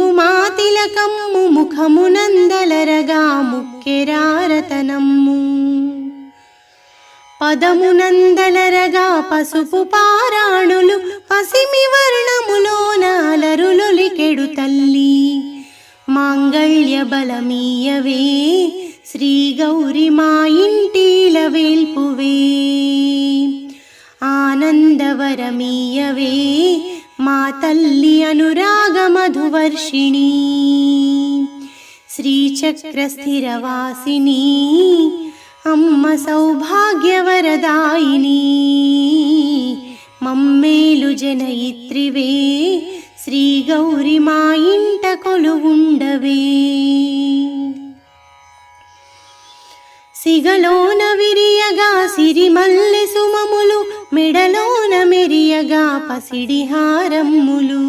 కుంకుమా తిలకమ్ము ముఖమునందలరగా ముక్కెరారతనమ్ము పదమునందలరగా పసుపు పారాణులు పసిమి వర్ణములోన అలరులొలికెడు తల్లి. మాంగళ్య బలమీయవే శ్రీ గౌరి మా ఇంటిల వేల్పువే. ఆనందవరమీయవే మా తల్లి అనురాగ మధువర్షిణి శ్రీచక్రస్థిరవాసిని అమ్మ సౌభాగ్యవరదాయిని. మమ్మేలు జనయిత్రివే శ్రీ గౌరి మా ఇంట కొలువుండవే. సిగలోన విరియగా సిరిమల్లె సుమములు మెడలో మెరియగా పసిడి హారమ్ములు.